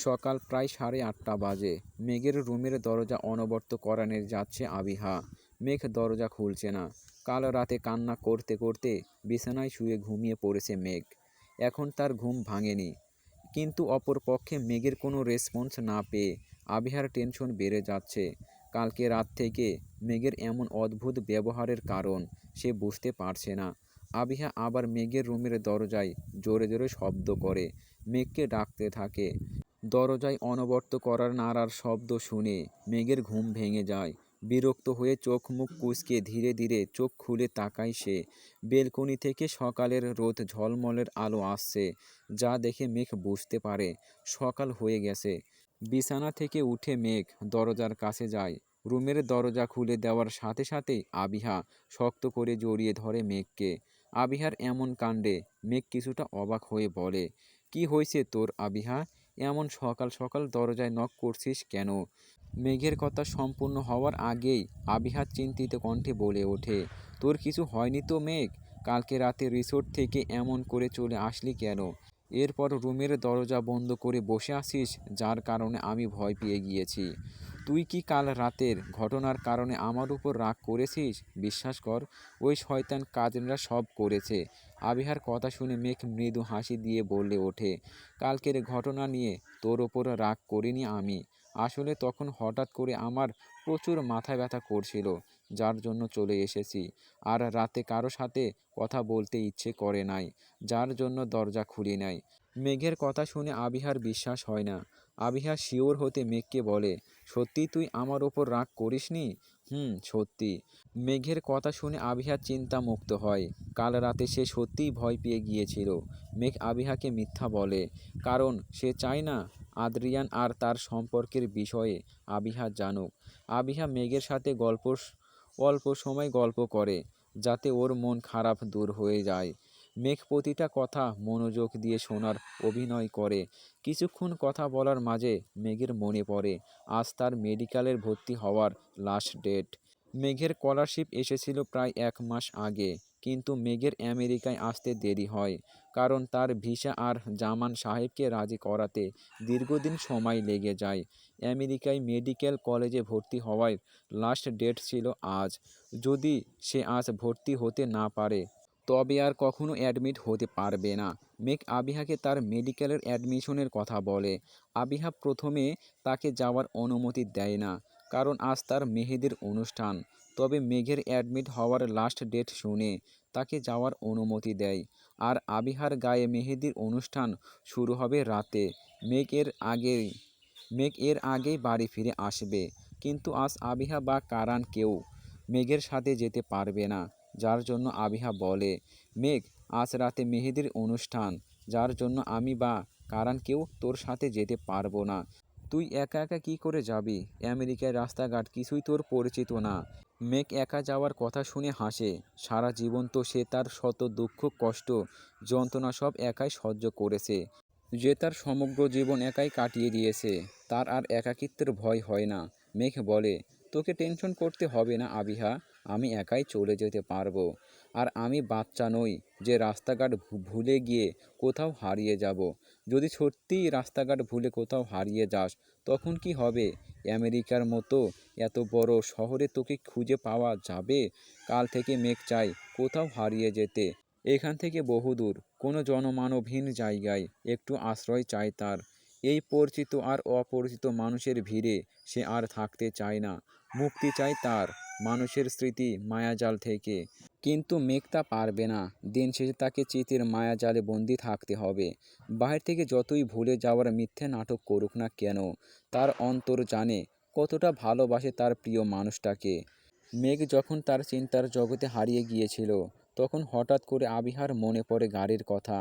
সকাল প্রায় সাড়ে আটটা বাজে। মেঘের রুমের দরজা অনবর্ত করানে যাচ্ছে আবিহা। মেঘ দরজা খুলছে না। কাল রাতে কান্না করতে করতে বিছানায় শুয়ে ঘুমিয়ে পড়েছে মেঘ। এখন তার ঘুম ভাঙেনি। কিন্তু অপরপক্ষে মেঘের কোনো রেসপন্স না পেয়ে আবিহার টেনশন বেড়ে যাচ্ছে। কালকে রাত থেকে মেঘের এমন অদ্ভুত ব্যবহারের কারণ সে বুঝতে পারছে না। আবিহা আবার মেঘের রুমের দরজায় জোরে জোরে শব্দ করে। মেঘকে ডাকতে থাকে। দরজায় অনবর্ত করার নাড়ার শব্দ শুনে মেঘের ঘুম ভেঙে যায়। বিরক্ত হয়ে চোখ মুখ কুচকে ধীরে ধীরে চোখ খুলে তাকায় সে। বেলকনি থেকে সকালের রোদ ঝলমলের আলো আসছে, যা দেখে মেঘ বুঝতে পারে সকাল হয়ে গেছে। বিছানা থেকে উঠে মেঘ দরজার কাছে যায়। রুমের দরজা খুলে দেওয়ার সাথে সাথেই আবিহা শক্ত করে জড়িয়ে ধরে মেঘকে। আবিহার এমন কাণ্ডে মেঘ কিছুটা অবাক হয়ে বলে, কি হয়েছে তোর আবিহা? এমন সকাল সকাল দরজায় নক করছিস কেন? মেঘের কথা সম্পূর্ণ হওয়ার আগেই আবিহাত চিন্তিত কণ্ঠে বলে ওঠে, তোর কিছু হয়নি তো মেঘ? কালকে রাতে রিসোর্ট থেকে এমন করে চলে আসলি কেন? এরপর রুমের দরজা বন্ধ করে বসে আসিস যার কারণে আমি ভয় পেয়ে গিয়েছি। তুই কি কাল রাতের ঘটনার কারণে আমার উপর রাগ করেছিস? বিশ্বাস কর, ওই শয়তান কাজেরা সব করেছে। আবিহার কথা শুনে মেঘ মৃদু হাসি দিয়ে বললে ওঠে, কালকের ঘটনা নিয়ে তোর ওপর রাগ করিনি আমি। আসলে তখন হঠাৎ করে আমার প্রচুর মাথা ব্যথা করছিল, যার জন্য চলে এসেছি। আর রাতে কারও সাথে কথা বলতে ইচ্ছে করে নাই, যার জন্য দরজা খুলি নাই। মেঘের কথা শুনে আবিহার বিশ্বাস হয় না। আবিহা শিওর হতে মেঘকে বলে সত্যি তুই আমার ওপর রাগ করিসনি? হুম, সত্যি। মেঘের কথা শুনে আবিহা চিন্তামুক্ত হয়। কাল রাতে সে সত্যিই ভয় পেয়ে গিয়েছিল। মেঘ আবিহাকে মিথ্যা বলে, কারণ সে চায় না আদ্রিয়ান আর তার সম্পর্কের বিষয়ে আবিহা জানুক। আবিহা মেঘের সাথে গল্প, অল্প সময় গল্প করে, যাতে ওর মন খারাপ দূর হয়ে যায়। মেঘ প্রতিটা কথা মনোযোগ দিয়ে শোনার অভিনয় করে। কিছুক্ষণ কথা বলার মাঝে মেঘের মনে পড়ে, আজ তার মেডিকেলের ভর্তি হওয়ার লাস্ট ডেট। মেঘের স্কলারশিপ এসেছিল প্রায় এক মাস আগে, কিন্তু মেঘের আমেরিকায় আসতে দেরি হয়, কারণ তার ভিসা আর জামান সাহেবকে রাজি করাতে দীর্ঘদিন সময় লেগে যায়। আমেরিকায় মেডিকেল কলেজে ভর্তি হওয়ার লাস্ট ডেট ছিল আজ। যদি সে আজ ভর্তি হতে না পারে তবে আর কখনো অ্যাডমিট হতে পারবে না। মেঘ আবিহাকে তার মেডিকেলের অ্যাডমিশনের কথা বলে। আবিহা প্রথমে তাকে যাওয়ার অনুমতি দেয় না, কারণ আজ তার মেহেদির অনুষ্ঠান। তবে মেঘের অ্যাডমিট হওয়ার লাস্ট ডেট শুনে তাকে যাওয়ার অনুমতি দেয়। আর আবিহার গায়ে মেহেদির অনুষ্ঠান শুরু হবে রাতে। মেঘ এর আগেই, মেঘ এর আগেই বাড়ি ফিরে আসবে। কিন্তু আজ আবিহা বা কারান কেউ মেঘের সাথে যেতে পারবে না। যার জন্য আবিহা বলে, মেঘ, আজ রাতে মেহেদির অনুষ্ঠান। যার জন্য আমি বা কারণ কেউ তোর সাথে যেতে পারব না। তুই একা একা কি করে যাবি? আমেরিকার রাস্তাঘাট কিছুই তোর পরিচিত না। মেঘ একা যাওয়ার কথা শুনে হাসে। সারা জীবন তো সে তার শত দুঃখ, কষ্ট, যন্ত্রণা সব একাই সহ্য করেছে। যে তার সমগ্র জীবন একাই কাটিয়ে দিয়েছে, তার আর একাকিত্বের ভয় হয় না। মেঘ বলে, তোকে টেনশন করতে হবে না, আবিহা। আমি একাই চলে যেতে পারব। আর আমি বাচ্চা নই যে রাস্তাঘাট ভুলে গিয়ে কোথাও হারিয়ে যাব। যদি সত্যিই রাস্তাঘাট ভুলে কোথাও হারিয়ে যাস, তখন কি হবে? আমেরিকার মতো এত বড় শহরে তোকে খুঁজে পাওয়া যাবে? কাল থেকে মেঘ চাই কোথাও হারিয়ে যেতে। এখান থেকে বহুদূর, কোনো জনমানবহীন জায়গায় একটু আশ্রয় চায় তার। এই পরিচিত আর অপরিচিত মানুষের ভিড়ে সে আর থাকতে চায় না। মুক্তি চায় তার। মানুষের স্মৃতি মায়াজাল থেকে। কিন্তু মেঘ তা পারবে না। দিন শেষে তাকে চিতির মায়াজালে বন্দি থাকতে হবে। বাহির থেকে যতই ভুলে যাওয়ার মিথ্যে নাটক করুক না কেন, তার অন্তর জানে কতটা ভালোবাসে তার প্রিয় মানুষটাকে। মেঘ যখন তার চিন্তার জগতে হারিয়ে গিয়েছিল, তখন হঠাৎ করে আবিহার মনে পড়ে গাড়ির কথা।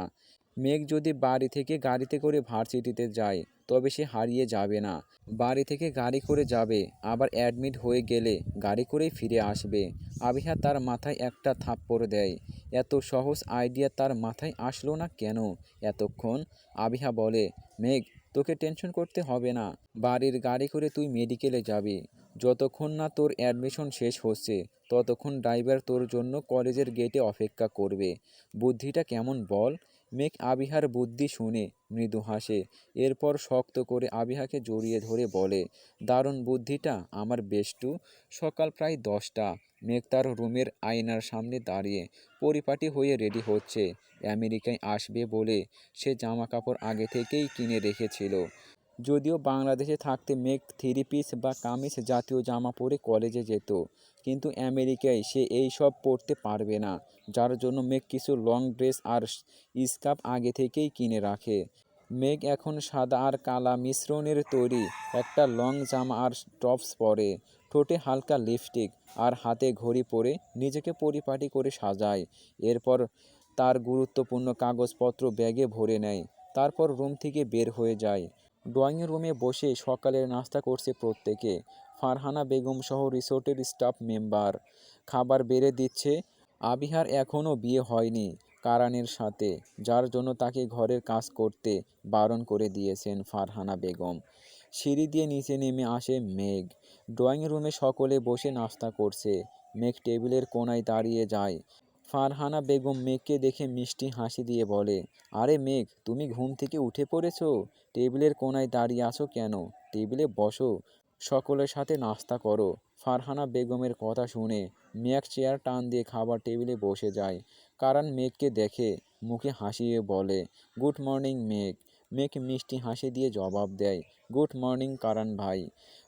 মেঘ যদি বাড়ি থেকে গাড়িতে করে ভার্সিটিতে যায় তবে সে হারিয়ে যাবে না। বাড়ি থেকে গাড়ি করে যাবে, আবার অ্যাডমিট হয়ে গেলে গাড়ি করেই ফিরে আসবে। আবিহা তার মাথায় একটা থাপ্পড় দেয়। এত সহজ আইডিয়া তার মাথায় আসলো না কেন? এতক্ষণ আবিহা বলে, মেঘ, তোকে টেনশন করতে হবে না। বাড়ির গাড়ি করে তুই মেডিকেলে যাবি। যতক্ষণ না তোর অ্যাডমিশন শেষ হচ্ছে, ততক্ষণ ড্রাইভার তোর জন্য কলেজের গেটে অপেক্ষা করবে। বুদ্ধিটা কেমন বল? মেঘ আবিহার বুদ্ধি শুনে মৃদু হাসে, এরপর শক্ত করে আবিহাকে জড়িয়ে ধরে বলে, দারুণ বুদ্ধিটা আমার বেষ্টু। সকাল প্রায় দশটা। মেঘ তার রুমের আয়নার সামনে দাঁড়িয়ে পরিপাটি হয়ে রেডি হচ্ছে। আমেরিকায় আসবে বলে সে জামা কাপড় আগে থেকেই কিনে রেখেছিল। যদিও বাংলাদেশে থাকতে মেঘ থ্রি পিস বা কামিজ জাতীয় জামা পরে কলেজে যেত। কিন্তু আমেরিকায় সে এই সব পরতে পারবে না, যার জন্য মেঘ কিছু লং ড্রেস আর স্কার্ফ আগে থেকেই কিনে রাখে। মেঘ এখন সাদা আর কালা মিশ্রণের তৈরি একটা লং জামা আর টপস পরে। ঠোঁটে হালকা লিপস্টিক আর হাতে ঘড়ি পরে নিজেকে পরিপাটি করে সাজায়। এরপর তার গুরুত্বপূর্ণ কাগজপত্র ব্যাগে ভরে নেয়। তারপর রুম থেকে বের হয়ে যায়। ড্রয়িং রুমে বসে সকালের নাস্তা করছে প্রত্যেকে। ফারহানা বেগম সহ রিসোর্টের স্টাফ মেম্বার। খাবার বেড়ে দিচ্ছে। আবিহার এখনও বিয়ে হয়নি কারানের সাথে, যার জন্য তাকে ঘরের কাজ করতে বারণ করে দিয়েছেন ফারহানা বেগম। সিঁড়ি দিয়ে নিচে নেমে আসে মেঘ। ড্রয়িং রুমে সকলে বসে নাস্তা করছে। মেঘ টেবিলের কোনায় দাঁড়িয়ে যায়। ফারহানা বেগম মেঘকে দেখে মিষ্টি হাসি দিয়ে বলে, আরে মেঘ, তুমি ঘুম থেকে উঠে পড়েছো? টেবিলের কোনায় দাঁড়িয়ে আছো কেন? টেবিলে বসো। সকলের সাথে নাস্তা করো। ফারহানা বেগমের কথা শুনে মেঘ চেয়ার টান দিয়ে খাবার টেবিলে বসে যায়। কারণ মেঘকে দেখে মুখে হাসিয়ে বলে, গুড মর্নিং মেঘ। মেঘ মিষ্টি হাসি দিয়ে জবাব দেয়, গুড মর্নিং কারণ ভাই।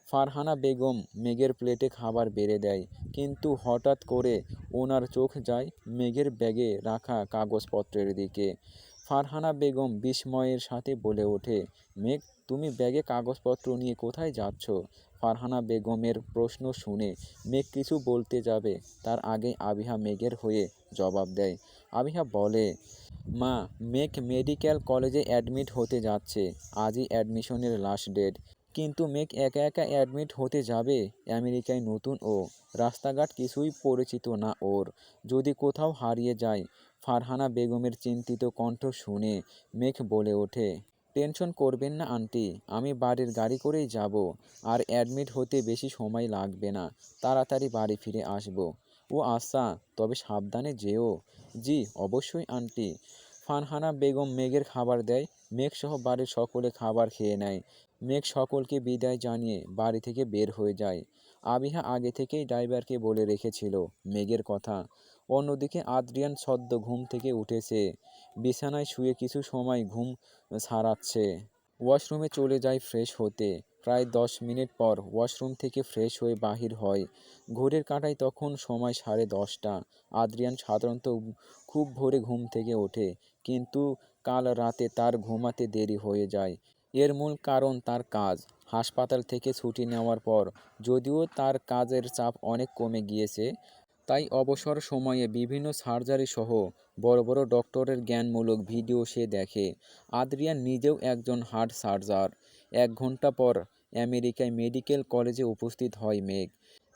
ফারহানা বেগম মেঘের প্লেটে খাবার বেড়ে দেয়, কিন্তু হঠাৎ করে ওনার চোখ যায় মেঘের ব্যাগে রাখা কাগজপত্রের দিকে। ফারহানা বেগম বিস্ময়ের সাথে বলে ওঠে, মেঘ, তুমি ব্যাগে কাগজপত্র নিয়ে কোথায় যাচ্ছ? ফারহানা বেগমের প্রশ্ন শুনে মেঘ কিছু বলতে যাবে, তার আগে আবিহা মেঘের হয়ে জবাব দেয়। আবিহা বলে, মা, মেঘ মেডিকেল কলেজে অ্যাডমিট হতে যাচ্ছে, আজই অ্যাডমিশনের লাস্ট ডেট। কিন্তু মেঘ একা একা অ্যাডমিট হতে যাবে, আমেরিকায় নতুন ও। রাস্তাঘাট কিছুই পরিচিত না ওর। যদি কোথাও হারিয়ে যায় ফারহানা বেগমের চিন্তিত কণ্ঠ শুনে মেঘ বলে ওঠে, টেনশন করবেন না, আন্টি। আমি বাড়ির গাড়ি করেই যাব। আর অ্যাডমিট হতে বেশি সময় লাগবে না। তাড়াতাড়ি বাড়ি ফিরে আসব। ও আচ্ছা তবে সাবধানে যেও। জি, অবশ্যই, আন্টি। ফানহানা বেগম মেঘের খাবার দেয়। মেঘ সহ বাড়ির সকলে খাবার খেয়ে নেয়। মেঘ সকলকে বিদায় জানিয়ে বাড়ি থেকে বের হয়ে যায়। আবিহা আগে থেকেই ড্রাইভারকে বলে রেখেছিল মেঘের কথা। অন্যদিকে আদ্রিয়ান সদ্য ঘুম থেকে উঠেছে। বিছানায় শুয়ে কিছু সময় ঘুম সারাচ্ছে। ওয়াশরুমে চলে যায় ফ্রেশ হতে। প্রায় দশ মিনিট পর ওয়াশরুম থেকে ফ্রেশ হয়ে বাহির হয়। ঘড়ির কাঁটায় তখন সময় সাড়ে দশটা। আদ্রিয়ান সাধারণত খুব ভোরে ঘুম থেকে ওঠে, কিন্তু কাল রাতে তার ঘুমাতে দেরি হয়ে যায়। এর মূল কারণ তার কাজ। হাসপাতাল থেকে ছুটি নেওয়ার পর যদিও তার কাজের চাপ অনেক কমে গিয়েছে তাই অবসর সময়ে বিভিন্ন সার্জারি সহ বড় বড় ডক্টরের জ্ঞানমূলক ভিডিও সে দেখে। আদ্রিয়ান নিজেও একজন হার্ট সার্জার। এক ঘণ্টা পর আমেরিকায় মেডিকেল কলেজে উপস্থিত হয় মেঘ।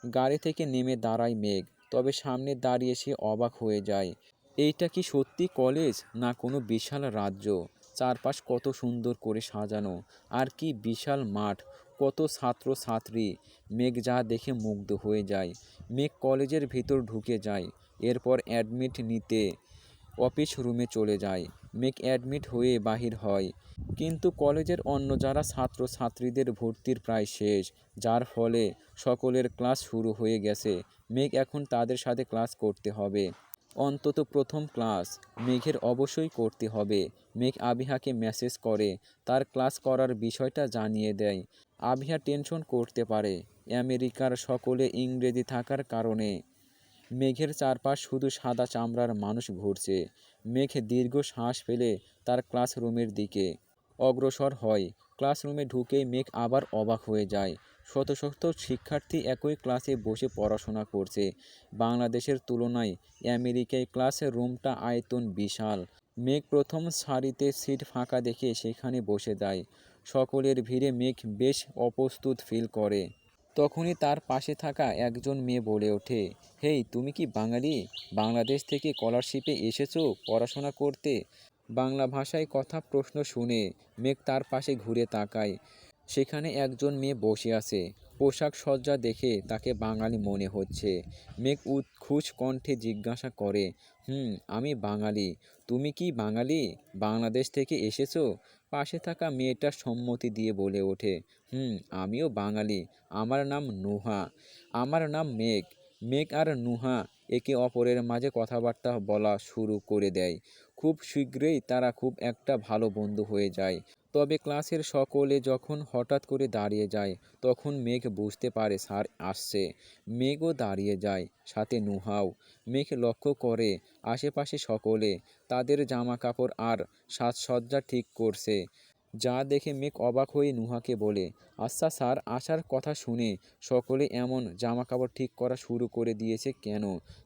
গাড়ি থেকে নেমে দাঁড়ায় মেঘ, তবে সামনে দাঁড়িয়ে সে অবাক হয়ে যায়। এইটা কি সত্যি কলেজ না কোনো বিশাল রাজ্য? চারপাশ কত সুন্দর করে সাজানো। আর কি বিশাল মাঠ! কত ছাত্র ছাত্রী মেঘ যা দেখে মুগ্ধ হয়ে যায়, মেঘ কলেজের ভিতর ঢুকে যায়, এরপর অ্যাডমিট নিতে অফিস রুমে চলে যায়, মেঘ অ্যাডমিট হয়ে বাহির হয়। কিন্তু কলেজের অন্য যারা ছাত্র ছাত্রীদের ভর্তির প্রায় শেষ, যার ফলে সকলের ক্লাস শুরু হয়ে গেছে, মেঘ এখন তাদের সাথে ক্লাস করতে হবে। অন্তত প্রথম ক্লাস। মেঘের অবশ্যই করতে হবে। মেঘ আবিহাকে মেসেজ করে। তার ক্লাস করার বিষয়টা জানিয়ে দেয়। আবিহা টেনশন করতে পারে। আমেরিকার সকলে ইংরেজি থাকার কারণে। মেঘের চারপাশ শুধু সাদা চামড়ার মানুষ ঘুরছে। মেঘ দীর্ঘ শ্বাস ফেলে তার ক্লাসরুমের দিকে। অগ্রসর হয়। ক্লাসরুমে ঢুকেই মেঘ আবার অবাক হয়ে যায়। শত শত শিক্ষার্থী একই ক্লাসে বসে পড়াশোনা করছে। বাংলাদেশের তুলনায় আমেরিকায় ক্লাসের রুমটা আয়তন বিশাল। মেঘ প্রথম সারিতে সিট ফাঁকা দেখে সেখানে বসে যায়। সকলের ভিড়ে মেঘ বেশ অপ্রস্তুত ফিল করে। তখনই তার পাশে থাকা একজন মেয়ে বলে ওঠে, হেই, তুমি কি বাঙালি? বাংলাদেশ থেকে স্কলারশিপে এসেছ পড়াশোনা করতে? বাংলা ভাষায় কথা প্রশ্ন শুনে মেঘ তার পাশে ঘুরে তাকায়। সেখানে একজন মেয়ে বসে আছে। পোশাক সজ্জা দেখে তাকে বাঙালি মনে হচ্ছে। মেঘ উৎখুশ কণ্ঠে জিজ্ঞাসা করে, হুম, আমি বাঙালি। তুমি কি বাঙালি? বাংলাদেশ থেকে এসেছ? পাশে থাকা মেয়েটা সম্মতি দিয়ে বলে ওঠে, হুম, আমিও বাঙালি। আমার নাম নুহা। আমার নাম মেঘ। মেঘ আর নুহা একে অপরের মাঝে কথাবার্তা বলা শুরু করে দেয়। খুব শীঘ্রই তারা খুব একটা ভালো বন্ধু হয়ে যায়। তবে ক্লাসের সকলে যখন হঠাৎ করে দাঁড়িয়ে যায়, তখন মেঘ বুঝতে পারে স্যার আসছে। মেঘও দাঁড়িয়ে যায়, সাথে নুহাও। মেঘ লক্ষ্য করে আশেপাশে সকলে, তাদের জামা কাপড় আর সাজসজ্জা ঠিক করছে। যা দেখে মেঘ অবাক হয়ে নুহাকে বলে আচ্ছা স্যার, আসার কথা শুনে সকলে এমন জামা কাপড় ঠিক করা শুরু করে দিয়েছে কেন?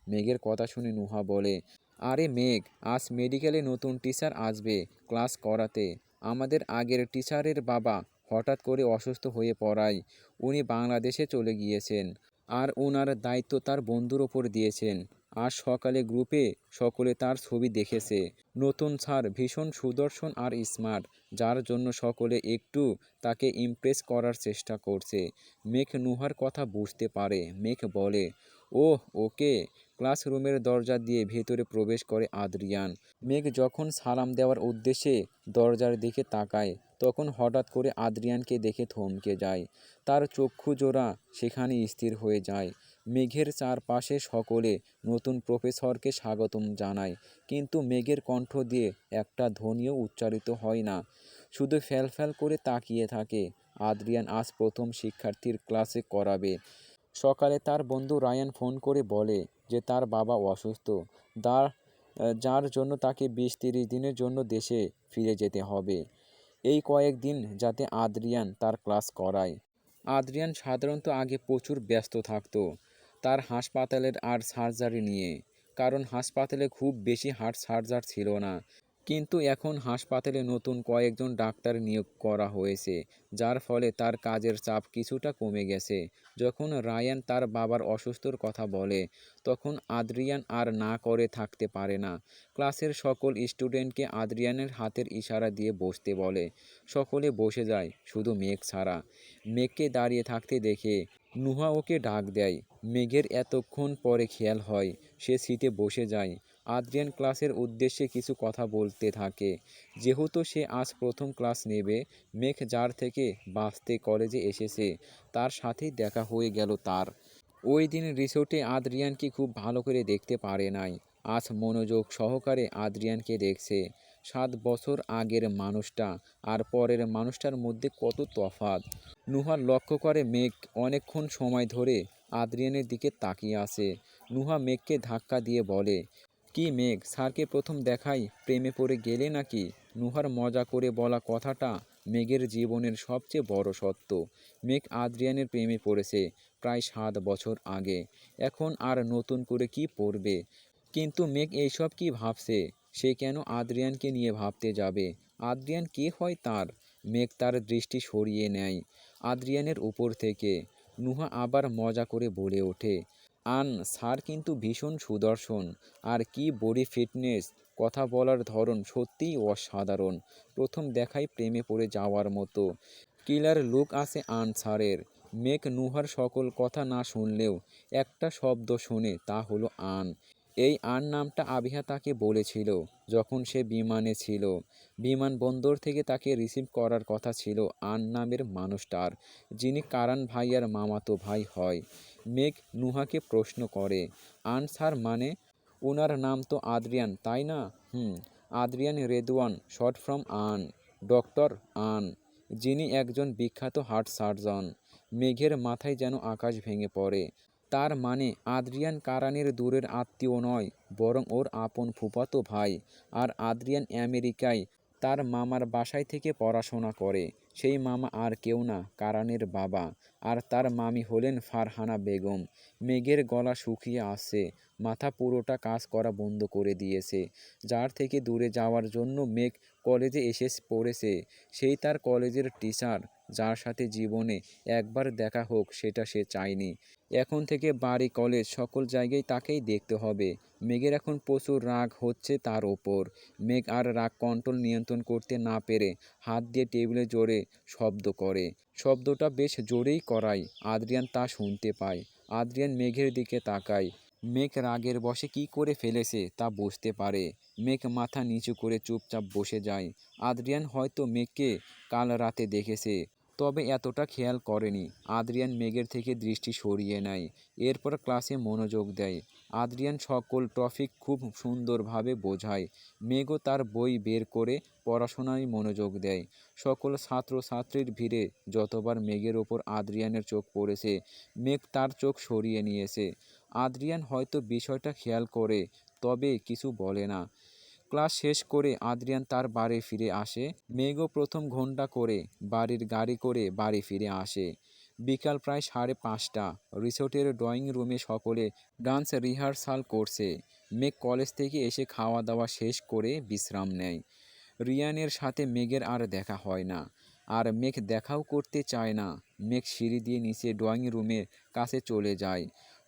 মেঘের কথা শুনে নুহা বলে, আরে মেঘ, আজ মেডিকেলে নতুন টিচার আসবে ক্লাস করাতে। আমাদের আগের টিচারের বাবা হঠাৎ করে অসুস্থ হয়ে পড়ায়। উনি বাংলাদেশে চলে গিয়েছেন আর ওনার দায়িত্ব তার বন্ধুর ওপর দিয়েছেন। আজ সকালে গ্রুপে সকলে তার ছবি দেখেছে। নতুন স্যার ভীষণ সুদর্শন আর স্মার্ট, যার জন্য সকলে একটু তাকে ইমপ্রেস করার চেষ্টা করছে। মেঘ নুহার কথা বুঝতে পারে। মেঘ বলে, ওহ, ওকে ক্লাসরুমের দরজা দিয়ে ভেতরে প্রবেশ করে আদ্রিয়ান। মেঘ যখন সালাম দেওয়ার উদ্দেশ্যে দরজার দিকে তাকায়, তখন হঠাৎ করে আদ্রিয়ানকে দেখে থমকে যায়। তার চক্ষু জোড়া সেখানে স্থির হয়ে যায়। মেঘের চারপাশে সকলে নতুন প্রফেসরকে স্বাগতম জানায়, কিন্তু মেঘের কণ্ঠ দিয়ে একটা ধ্বনিও উচ্চারিত হয় না। শুধু ফ্যাল করে তাকিয়ে থাকে, আদ্রিয়ান আজ প্রথম শিক্ষার্থীর ক্লাসে করাবে। সকালে তার বন্ধু রায়ান ফোন করে বলে যে তার বাবা অসুস্থ। তার যার জন্য তাকে বিশ তিরিশ দিনের জন্য দেশে ফিরে যেতে হবে। এই কয়েকদিন যাতে আদ্রিয়ান তার ক্লাস করায়। আদ্রিয়ান সাধারণত আগে প্রচুর ব্যস্ত থাকত। তার হাসপাতালের আর সার্জারি নিয়ে। কারণ হাসপাতালে খুব বেশি হার্ট সার্জার ছিল না। কিন্তু এখন হাসপাতালে নতুন কয়েকজন ডাক্তার নিয়োগ করা হয়েছে, যার ফলে তার কাজের চাপ কিছুটা কমে গেছে। যখন রায়ান তার বাবার অসুস্থর কথা বলে, তখন আদ্রিয়ান আর না করে থাকতে পারে না। ক্লাসের সকল স্টুডেন্টকে আদ্রিয়ানের হাতের ইশারা দিয়ে বসতে বলে, সকলে বসে যায়, শুধু মেঘ ছাড়া। মেঘকে দাঁড়িয়ে থাকতে দেখে নুহা ওকে ডাক দেয়। মেঘের এতক্ষণ পরে খেয়াল হয়, সে সিটে বসে যায়। আদ্রিয়ান ক্লাসের উদ্দেশ্যে কিছু কথা বলতে থাকে। যেহেতু সে আজ প্রথম ক্লাস নেবে, মেঘ যার থেকে বাঁচতে কলেজে এসেছে, তার সাথেই দেখা হয়ে গেল তার। ওই দিন রিসোর্টে আদ্রিয়ানকে খুব ভালো করে দেখতে পারে নাই। আজ মনোযোগ সহকারে আদ্রিয়ানকে দেখছে। সাত বছর আগের মানুষটা আর পরের মানুষটার মধ্যে কত তফাৎ। নুহার লক্ষ্য করে মেঘ অনেকক্ষণ সময় ধরে আদ্রিয়ানের দিকে তাকিয়ে আছে। নুহা মেঘকে ধাক্কা দিয়ে বলে কি মেঘ? স্যারকে প্রথম দেখাই প্রেমে পড়ে গেলে নাকি? নুহার মজা করে বলা কথাটা মেঘের জীবনের সবচেয়ে বড় সত্য। মেঘ আদ্রিয়ানের প্রেমে পড়েছে প্রায় সাত বছর আগে। এখন আর নতুন করে কি পড়বে? কিন্তু মেঘ এইসব কি ভাবছে? সে কেন আদ্রিয়ানকে নিয়ে ভাবতে যাবে? আদ্রিয়ান কে হয় তার? মেঘ তার দৃষ্টি সরিয়ে নেয় আদ্রিয়ানের উপর থেকে। নুহা আবার মজা করে বলে ওঠে। আন স্যার কিন্তু ভীষণ সুদর্শন। আর কি বডি ফিটনেস, কথা বলার ধরন সত্যিই অসাধারণ। প্রথম দেখাই প্রেমে পড়ে যাওয়ার মতো। কিলার লুক আছে আন স্যারের মেক নুহার সকল কথা না শুনলেও একটা শব্দ শুনে তা হলো আন। এই আন নামটা আবিহা তাকে বলেছিল যখন সে বিমানে ছিল। বিমানবন্দর থেকে তাকে রিসিভ করার কথা ছিল আন নামের মানুষটার, যিনি কারান ভাইয়ার মামাতো ভাই হয়। মেঘ নুহাকে প্রশ্ন করে। আনসার মানে ওনার নাম তো আদ্রিয়ান, তাই না? হুম, আদ্রিয়ান রেদওয়ান, শর্ট ফ্রম আন, ডক্টর আন, যিনি একজন বিখ্যাত হার্ট সার্জন। মেঘের মাথায় যেন আকাশ ভেঙে পড়ে। তার মানে আদ্রিয়ান কারানের দূরের আত্মীয় নয়, বরং ওর আপন ফুপাতো ভাই, আর আদ্রিয়ান আমেরিকায় তার মামার বাসায় থেকে পড়াশোনা করে। সেই মামা আর কেউ না, কারানের বাবা। আর তার মামি হলেন ফারহানা বেগম। মেঘের গলা শুকিয়ে আসে মাথা পুরোটা কাজ করা বন্ধ করে দিয়েছে। যার থেকে দূরে যাওয়ার জন্য মেঘ কলেজে এসে পড়েছে। সেই তার কলেজের টিচার। যার সাথে জীবনে একবার দেখা হোক, সেটা সে চায়নি। এখন থেকে বাড়ি, কলেজ সকল জায়গায় তাকেই দেখতে হবে। মেঘের এখন প্রচুর রাগ হচ্ছে তার ওপর। মেঘ আর রাগ কন্ট্রোল নিয়ন্ত্রণ করতে না পেরে হাত দিয়ে টেবিলে জোরে শব্দ করে। শব্দটা বেশ জোরেই করায়। আদ্রিয়ান তা শুনতে পায়। আদ্রিয়ান মেঘের দিকে তাকায়। মেঘ রাগের বশে কি করে ফেলেছে তা বুঝতে পারে। মেঘ মাথা নিচু করে চুপচাপ বসে যায়। আদ্রিয়ান হয়তো মেঘকে কাল রাতে দেখেছে। তবে এতটা খেয়াল করেনি। আদ্রিয়ান মেঘের থেকে দৃষ্টি সরিয়ে নেয়, এরপর ক্লাসে মনোযোগ দেয়। আদ্রিয়ান সকল টপিক খুব সুন্দরভাবে বোঝায়। মেঘও তার বই বের করে পড়াশোনায় মনোযোগ দেয়। সকল ছাত্রছাত্রীর ভিড়ে যতবার মেঘের ওপর আদ্রিয়ানের চোখ পড়েছে, মেঘ তার চোখ সরিয়ে নিয়েছে। আদ্রিয়ান হয়তো বিষয়টা খেয়াল করে, তবে কিছু বলে না। ক্লাস শেষ করে আদ্রিয়ান তার বাড়ি ফিরে আসে। মেঘও প্রথম ঘণ্টা করে, বাড়ির গাড়ি করে বাড়ি ফিরে আসে। বিকাল প্রায় সাড়ে পাঁচটা। রিসোর্টের ড্রয়িং রুমে সকলে ডান্স রিহার্সাল করছে। মেঘ কলেজ থেকে এসে খাওয়া দাওয়া শেষ করে বিশ্রাম নেয়। রিয়ানের সাথে মেঘের আর দেখা হয় না। আর মেঘ দেখাও করতে চায় না। মেঘ সিঁড়ি দিয়ে নিচে ড্রয়িং রুমের কাছে চলে যায়।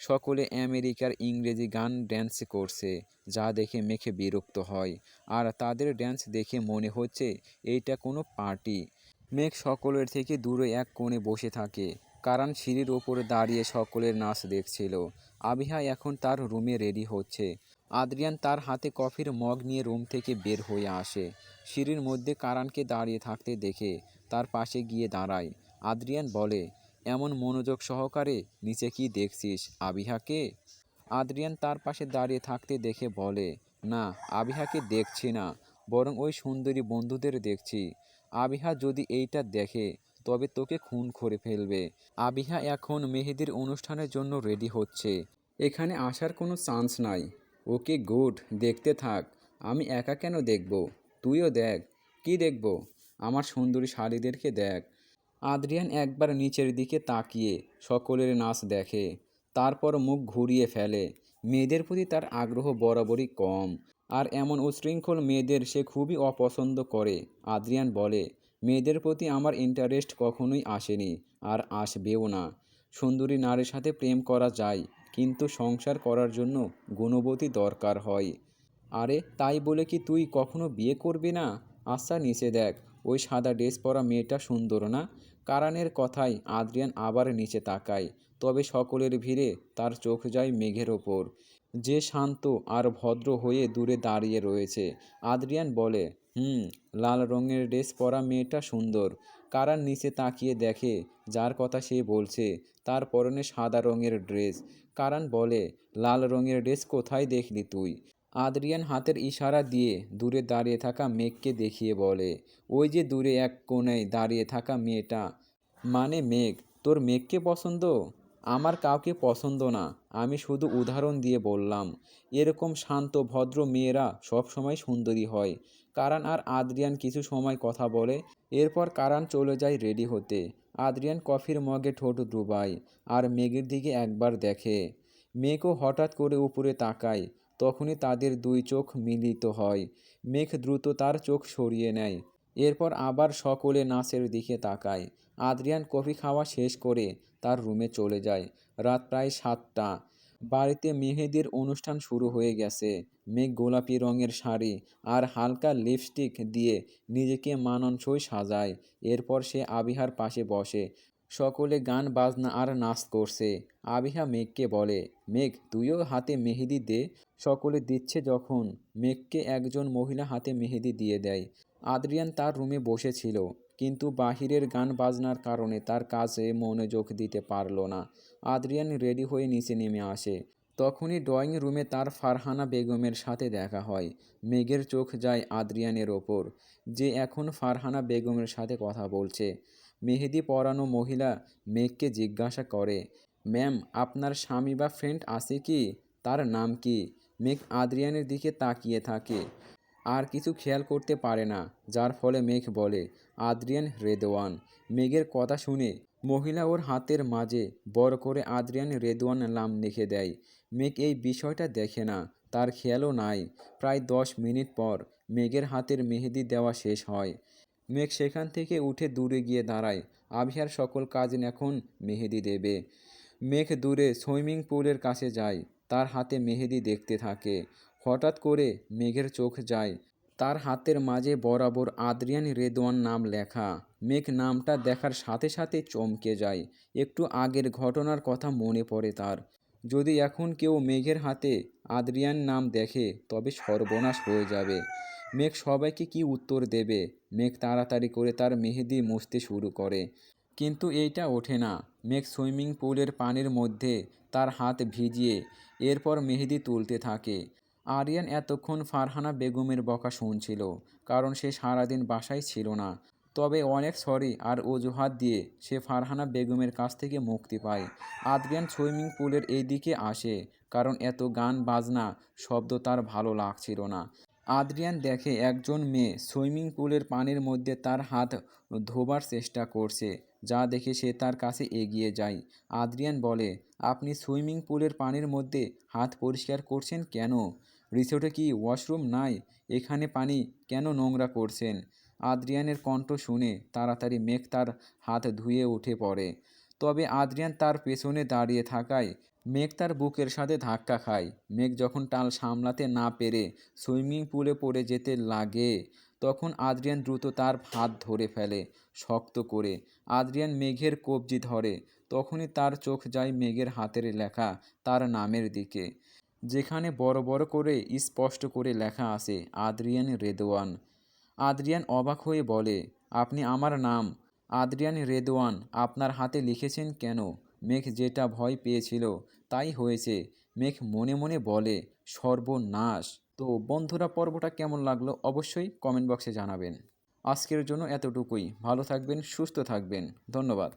সকলে আমেরিকার ইংরেজি গান ড্যান্স করছে, যা দেখে মেখে বিরক্ত হয়। আর তাদের ড্যান্স দেখে মনে হচ্ছে এইটা কোনো পার্টি মেঘ সকলের থেকে দূরে এক কোণে বসে থাকে, কারণ সিঁড়ির ওপরে দাঁড়িয়ে সকলের নাচ দেখছিল। আবিহা এখন তার রুমে রেডি হচ্ছে। আদ্রিয়ান তার হাতে কফির মগ নিয়ে রুম থেকে বের হয়ে আসে। সিঁড়ির মধ্যে কারানকে দাঁড়িয়ে থাকতে দেখে তার পাশে গিয়ে দাঁড়ায়। আদ্রিয়ান বলে এমন মনোযোগ সহকারে নিচে কি দেখছিস, আবিহাকে? আদ্রিয়ান তার পাশে দাঁড়িয়ে থাকতে দেখে বলে, না, আবিহাকে দেখছি না, বরং ওই সুন্দরী বন্ধুদের দেখছি। আবিহা যদি এইটা দেখে, তবে তোকে খুন করে ফেলবে। আবিহা এখন মেহেদির অনুষ্ঠানের জন্য রেডি হচ্ছে। এখানে আসার কোনো চান্স নাই। ওকে গুড, দেখতে থাক। আমি একা কেন দেখব? তুইও দেখ। কি দেখব? আমার সুন্দরী শাড়িদেরকে দেখ। আদ্রিয়ান একবার নিচের দিকে তাকিয়ে সকলের নাচ দেখে, তারপর মুখ ঘুরিয়ে ফেলে। মেয়েদের প্রতি তার আগ্রহ বরাবরই কম, আর এমন উশৃঙ্খল মেয়েদের সে খুবই অপছন্দ করে, আদ্রিয়ান বলে। মেয়েদের প্রতি আমার ইন্টারেস্ট কখনোই আসেনি, আর আসবেও না। সুন্দরী নারীর সাথে প্রেম করা যায়, কিন্তু সংসার করার জন্য গুণবতী দরকার হয়। আরে, তাই বলে কি তুই কখনো বিয়ে করবি না? আচ্ছা নিচে দেখ, ওই সাদা ড্রেস পরা মেয়েটা সুন্দর না? কারানের কথায় আদ্রিয়ান আবার নিচে তাকায়, তবে সকলের ভিড়ে তার চোখ যায় মেঘের ওপর। যে শান্ত আর ভদ্র হয়ে দূরে দাঁড়িয়ে রয়েছে, আদ্রিয়ান বলে, হুম, লাল রঙের ড্রেস পরা মেয়েটা সুন্দর। কারান নিচে তাকিয়ে দেখে যার কথা সে বলছে, তার পরনে সাদা রঙের ড্রেস। কারান বলে, লাল রঙের ড্রেস কোথায় দেখলি তুই? আদ্রিয়ান হাতের ইশারা দিয়ে দূরে দাঁড়িয়ে থাকা মেঘকে দেখিয়ে বলে, ওই যে দূরে এক কোণায় দাঁড়িয়ে থাকা মেয়েটা। মানে মেঘ? তোর মেঘকে পছন্দ? আমার কাউকে পছন্দ না। আমি শুধু উদাহরণ দিয়ে বললাম, এরকম শান্ত, ভদ্র মেয়েরা সব সময় সুন্দরী হয়। কারান আর আদ্রিয়ান কিছু সময় কথা বলে, এরপর কারান চলে যায় রেডি হতে। আদ্রিয়ান কফির মগে ঠোঁট ডুবায় আর মেঘের দিকে একবার দেখে। মেঘও হঠাৎ করে উপরে তাকায় তখনই তাদের দুই চোখ মিলিত হয়। মেঘ দ্রুত তার চোখ সরিয়ে নেয়। এরপর আবার সকলে নাচের দিকে তাকায়। আদ্রিয়ান কফি খাওয়া শেষ করে তার রুমে চলে যায়। রাত প্রায় সাতটা। বাড়িতে মেহেদির অনুষ্ঠান শুরু হয়ে গেছে। মেঘ গোলাপি রঙের শাড়ি আর হালকা লিপস্টিক দিয়ে নিজেকে মানানসই সাজায়। এরপর সে আবিহার পাশে বসে। সকলে গান বাজনা আর নাচ করছে। আবিহা মেঘকে বলে, মেঘ, তুইও হাতে মেহেদি দে। সকলে দিচ্ছে যখন। মেঘকে একজন মহিলা হাতে মেহেদি দিয়ে দেয়। আদ্রিয়ান তার রুমে বসেছিল, কিন্তু বাহিরের গান বাজনার কারণে তার কাজে মনোযোগ দিতে পারল না। আদ্রিয়ান রেডি হয়ে নিচে নেমে আসে। তখনই ড্রয়িং রুমে তার ফারহানা বেগমের সাথে দেখা হয়। মেঘের চোখ যায় আদ্রিয়ানের ওপর। যে এখন ফারহানা বেগমের সাথে কথা বলছে। মেহেদি পরানো মহিলা মেঘকে জিজ্ঞাসা করে, ম্যাম, আপনার স্বামী বা ফ্রেন্ড আছে কি? তার নাম কি? মেঘ আদ্রিয়ানের দিকে তাকিয়ে থাকে। আর কিছু খেয়াল করতে পারে না, যার ফলে মেঘ বলে, আদ্রিয়ান রেদওয়ান মেঘের কথা শুনে মহিলা ওর হাতের মাঝে বড় করে আদ্রিয়ান রেদওয়ান নাম লিখে দেয়। মেঘ এই বিষয়টা দেখে না, তার খেয়ালও নাই। প্রায় দশ মিনিট পর মেঘের হাতের মেহেদি দেওয়া শেষ হয়। মেঘ সেখান থেকে উঠে দূরে গিয়ে দাঁড়ায়। আভিয়ার সকল কাজ এখন মেহেদি দেবে। মেঘ দূরে সুইমিং পুলের কাছে যায়। তার হাতে মেহেদি দেখতে থাকে। হঠাৎ করে মেঘের চোখ যায়। তার হাতের মাঝে বরাবর আদ্রিয়ান রেদওয়ান নাম লেখা। মেঘ নামটা দেখার সাথে সাথে চমকে যায়। একটু আগের ঘটনার কথা মনে পড়ে তার। যদি এখন কেউ মেঘের হাতে আদ্রিয়ান নাম দেখে, তবে সর্বনাশ হয়ে যাবে। মেঘ সবাইকে কি উত্তর দেবে? মেঘ তাড়াতাড়ি করে তার মেহেদি মুছতে শুরু করে। কিন্তু এইটা ওঠে না। মেঘ সুইমিং পুলের পানির মধ্যে তার হাত ভিজিয়ে এরপর মেহেদি তুলতে থাকে। আরিয়ান এতক্ষণ ফারহানা বেগমের বকা শুনছিল, কারণ সে সারাদিন বাসায় ছিল না। তবে অনেক সরি আর অজুহাত দিয়ে সে ফারহানা বেগমের কাছ থেকে মুক্তি পায়। আদ্রিয়ান সুইমিং পুলের এই দিকে আসে, কারণ এত গান, বাজনা, শব্দ তার ভালো লাগছিল না। আদ্রিয়ান দেখে একজন মেয়ে সুইমিং পুলের পানির মধ্যে তার হাত ধোবার চেষ্টা করছে, যা দেখে সে তার কাছে এগিয়ে যায়। আদ্রিয়ান বলে, আপনি সুইমিং পুলের পানির মধ্যে হাত পরিষ্কার করছেন কেন? রিসোর্টে কি ওয়াশরুম নাই? এখানে পানি কেন নোংরা করছেন? আদ্রিয়ানের কণ্ঠ শুনে তাড়াতাড়ি মেঘ তার হাত ধুয়ে উঠে পড়ে। তবে আদ্রিয়ান তার পেছনে দাঁড়িয়ে থাকায় মেঘ তার বুকের সাথে ধাক্কা খায়। মেঘ যখন টাল সামলাতে না পেরে সুইমিং পুলে পড়ে যেতে লাগে, তখন আদ্রিয়ান দ্রুত তার হাত ধরে ফেলে, শক্ত করে। আদ্রিয়ান মেঘের কবজি ধরে, তখনই তার চোখ যায় মেঘের হাতের লেখা তার নামের দিকে, যেখানে বড় বড় করে স্পষ্ট করে লেখা আছে, আদ্রিয়ান রেদওয়ান আদ্রিয়ান অবাক হয়ে বলে, আপনি আমার নাম। আদ্রিয়ান রেদওয়ান আপনার হাতে লিখেছেন কেন? মেঘ যেটা ভয় পেয়েছিল, তাই হয়েছে। মেঘ মনে মনে বলে, সর্বনাশ। তো বন্ধুরা, পর্বটা কেমন লাগল অবশ্যই কমেন্ট বক্সে জানাবেন। আজকের জন্য এতটুকুই। ভালো থাকবেন, সুস্থ থাকবেন। ধন্যবাদ।